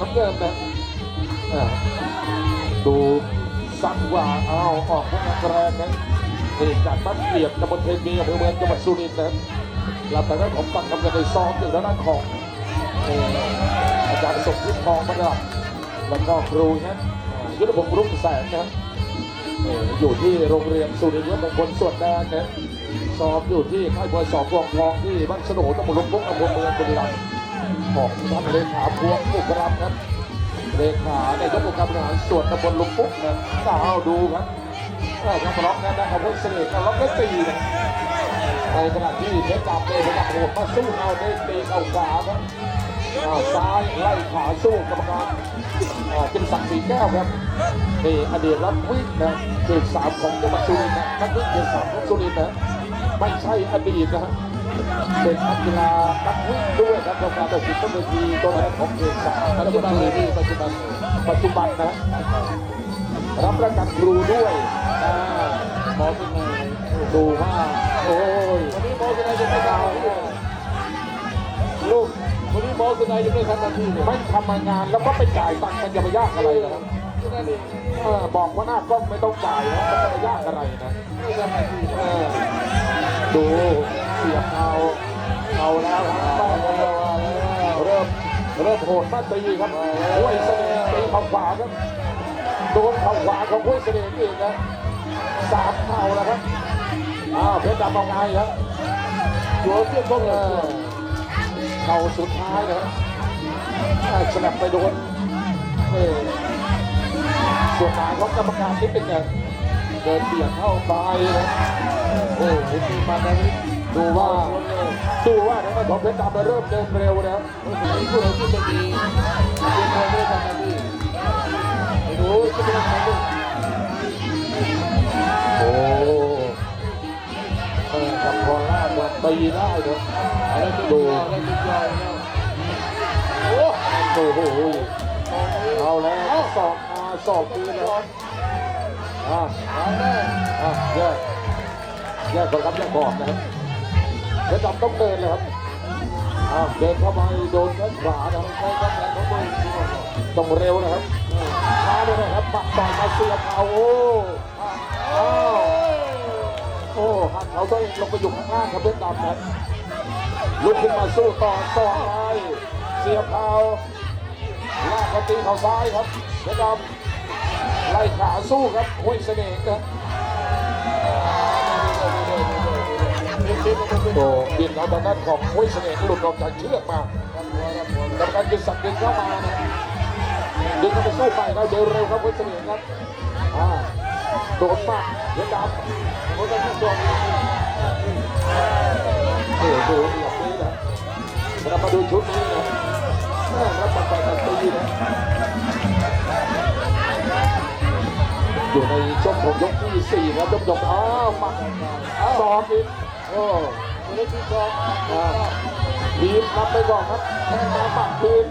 น้ำเงินนะดูสั่งว่าเอาออกพวกแรงนะนี่จากบ้านเกียรติตำบลเทนมีอำเภอเมืองจังหวัดสุรินทร์นะหลังจากนั้นผมฟังคำกันในซ้อมอยู่ด้านหน้าของเอ่ออาจารย์สมคิดทองประดับแล้วก็ครูนะยุทธพงศ์รุ่งแสงนะอยู่ที่โรงเรียนสุรินทร์วัดมงคลส่วนแดนนะซ้อมอยู่ที่ค่ายมวยสอบพวงทองที่บ้านสนุตำบลลุงพุกอำเภอเมืองบุรีรัมย์ ของท่านเลขาพวงผู้กรับครับเลขาในยกองค์การบริหารส่วนตำบลลุงปุ๊กนะก้าวดูครับก็ยังล็อกนะนะครับพลเสน่ห์ก็ล็อกได้ตีนะในขณะที่เพชรดำเลยพยายามโหดมาสู้เอาได้ตีเข้าขวาครับอ้าซ้ายไล่ขาสู้กรรมการอ่าเป็นศักดิ์ศรีแก้วครับนี่อดีตรับวิ่งนะเขตสามของจังหวัดสุรินทร์นะนักวิ่งเขตสามของสุรินทร์นะไม่ใช่อดีตนะฮะ เป็นนักกีฬานักวิ่งด้วยครับกรรมการตัดสินต้นเวทีตัวแทนของเขตสามปัจจุบันเลยที่ปัจจุบันปัจจุบันนะรับประกันครูด้วยอ่าหมอเป็นไงดูว่าโอ้ยวันนี้โมสนายจะไม่ดาวลูกวันนี้โมสนายจะไม่ทำหน้าที่ไม่ทำงานแล้วก็ไปจ่ายตังค์มันจะไปยากอะไรนะครับองเออบอกว่าหน้ากล้องไม่ต้องจ่ายนะมันจะไปยากอะไรนะดู สียบเอาเอาแล้วครับต้องแล้วเริ่มเริ่มโหดมาตีครับห้วยเสน่ห์ตีเข่าขวาครับโดนเข่าขวาของห้วยเสน่ห์อีกนะสามเข่าแล้วครับอ้าวเพชรดำเอาไงครับหัวเพื่อนพวกเอเราอเข่าสุดท้ายนะครับสนับไปโดนเออส่วนหางของกรรมการที่เป็นไงเดินเบียดเข้าไปนะโอ้โหมีมันนะนี่ ดูว่าดูว่าทางด้านของเพชรดำเริ่มเดินเร็วนะครับสมัยผู้ใดที่จะมีเรียนมวยไม่ได้ทำหน้าที่ไอ้หนูจะไม่ทำลูโอ้เออกับพอล่ามาตีได้เนอะอะไรจะดูโอ้โหเอาแล้วสอบมาสอบคืนแล้วอะเอาแน่อะแยกแยกก่อนครับแยกก่อนนะครับ เพชรดำต้องเดินเลยครับเดินเข้าไปโดนแข้งขวานะครับใครก็แพ้เขาด้วยที่นั่นต้องเร็วนะครับช้าเลยนะครับปักต่อยมาเสียบเอาโอ้โอ้หักเขาตัวเองลงไปอยู่ข้างล่างครับเพชรดำครับลุกขึ้นมาสู้ต่อสอไม้เสียบเอาลากตีเข่าซ้ายครับเพชรดำไล่ขาสู้ครับห้วยเสน่ห์ครับ โอ้เบียเอาทางด้านของห้วยเสน่ห์หลุดออกจากเชือกมากรรมการกินสักดึงเข้ามาดึงเข้าไปสู้ไปแล้วเดินเร็วครับเพชรเสน่ห์ครับโดนมากเดี๋ยวดำเขาจะที่โดนโอ้โหแบบนี้นะเรามาดูชุดนี้นะแม่รับมันไปกันตีนะ อยู่ในช่วงของยกที่สี่นะยกยกอ้าวมาซ้อมอีกโอ้ไม่ได้ที่สองบีบนำไปก่อนครับแข้งมาปักคืน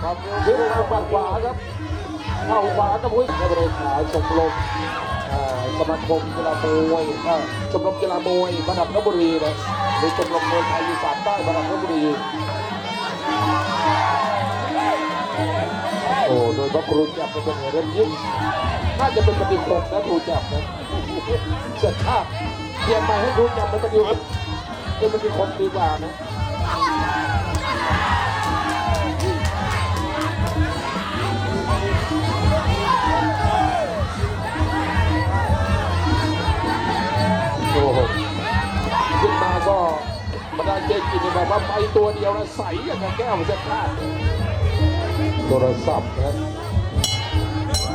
ความเร็วยืดทางฝั่งขวาครับเข้าขวากับหุ้ยในบริเวณขาชมรมสมาคมกีฬามวยชมรมกีฬามวยระดับลบบุรีนะหรือชมรมมวยไทยอีสานใต้ระดับลบบุรี อ้โดยพระครูจับเป็นเรื่องยิ่งน่าจะเป็นปฏิคมนะครูจับนะเสียชาเปลี่ยนใหม่ให้ครูจับเป็นปฏิคมเป็นปฏิคมดีกว่านะโอ้โหขึ้นมาก็บรรดาเจกินแบบว่าไปตัวเดียวนะใสอย่างกับแก้วเส้นพลา ทรศัพท์นะ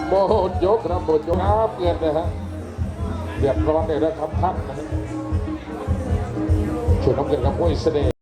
โมดยกครับโมดยกครับเงินนะฮะเรียบร้อยเลยนะครับท่านนะฮะช่วนน้ำเงินกับห้วยเสน่ห์